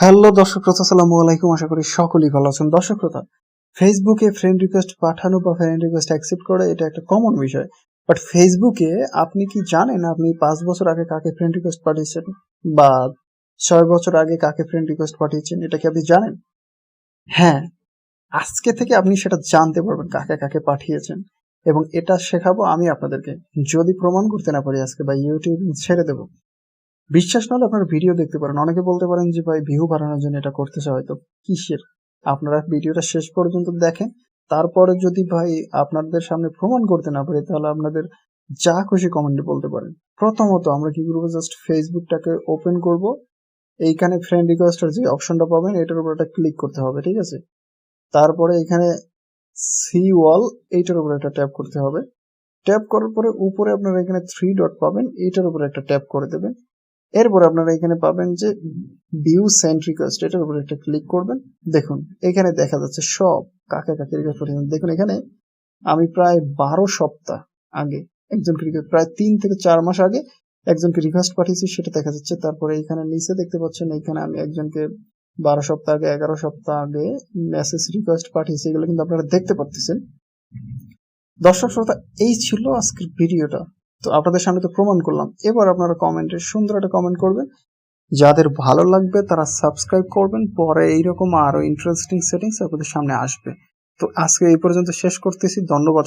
Hello দর্শক শ্রোতা, আসসালামু আলাইকুম। আশা করি সকলেই ভালো আছেন। দর্শক শ্রোতা ফেসবুকে ফ্রেন্ড রিকোয়েস্ট পাঠানো বা ফ্রেন্ড রিকোয়েস্ট অ্যাকসেপ্ট করা, এটা একটা কমন বিষয়। বাট ফেসবুকে আপনি কি জানেন, আপনি পাঁচ বছর আগে কাকে ফ্রেন্ড রিকোয়েস্ট পাঠিয়েছেন? বা ছয় বছর আগে কাকে ফ্রেন্ড রিকোয়েস্ট পাঠিয়েছেন? এটা কি আপনি জানেন? হ্যাঁ আজকে থেকে আপনি সেটা জানতে পারবেন কাকে কাকে পাঠিয়েছেন। এবং এটা শেখাবো আমি আপনাদেরকে। যদি প্রমাণ করতে না পারি আজকে, বা ইউটিউব ছেড়ে দেবো। বিশ্বাস না হলে আপনারা ভিডিও দেখতে পারেন। অনেকে বলতে পারেন যে, ভাই ভিউ বাড়ানোর জন্য এটা করতেছে হয়তো। কিসের? আপনারা ভিডিওটা শেষ পর্যন্ত দেখেন। তারপরে যদি, ভাই, আপনাদের সামনে প্রমাণ করতে না পারি, তাহলে আপনাদের যা খুশি কমেন্টে বলতে পারেন। প্রথমত, আমরা কি করব? জাস্ট ফেসবুকটাকে ওপেন করব। এইখানে ফ্রেন্ড রিকোয়েস্টের যে অপশনটা পাবেন, এটার উপর একটা ক্লিক করতে হবে, ঠিক আছে? তারপরে এখানে সি ওয়াল এইটার উপর একটা ট্যাপ করতে হবে। ট্যাপ করার পরে উপরে আপনারা এখানে থ্রি ডট পাবেন, এইটার উপরে একটা ট্যাপ করে দেবেন। এরপর আপনারা এখানে পাবেন যে ভিউ সেন্ড রিকোয়েস্ট এটার উপর একটা ক্লিক করবেন। দেখুন, এখানে দেখা যাচ্ছে সব কাকে কাকে রিকোয়েস্ট পাঠিয়েছেন দেখুন, এখানে আমি প্রায় বারো সপ্তাহ আগে একজনকে রিকোয়েস্ট প্রায় তিন থেকে চার মাস আগে একজনকে রিকোয়েস্ট পাঠিয়েছি, সেটা দেখা যাচ্ছে। তারপরে এখানে নিচে দেখতে পাচ্ছেন, এখানে আমি একজনকে বারো সপ্তাহ আগে, এগারো সপ্তাহ আগে মেসেজ রিকোয়েস্ট পাঠিয়েছি। এগুলো কিন্তু আপনারা দেখতে পাচ্ছেন দর্শক শ্রোতা, এই ছিল আজকের ভিডিওটা তো আপনাদের সামনে তো প্রমাণ করলাম। এবার আপনারা কমেন্টে সুন্দর একটা কমেন্ট করবেন। যাদের ভালো লাগবে তারা সাবস্ক্রাইব করবেন। পরে এইরকম আরও ইন্টারেস্টিং সেটিংস আপনাদের সামনে আসবে। তো আজকে এই পর্যন্ত শেষ করতেছি। ধন্যবাদ।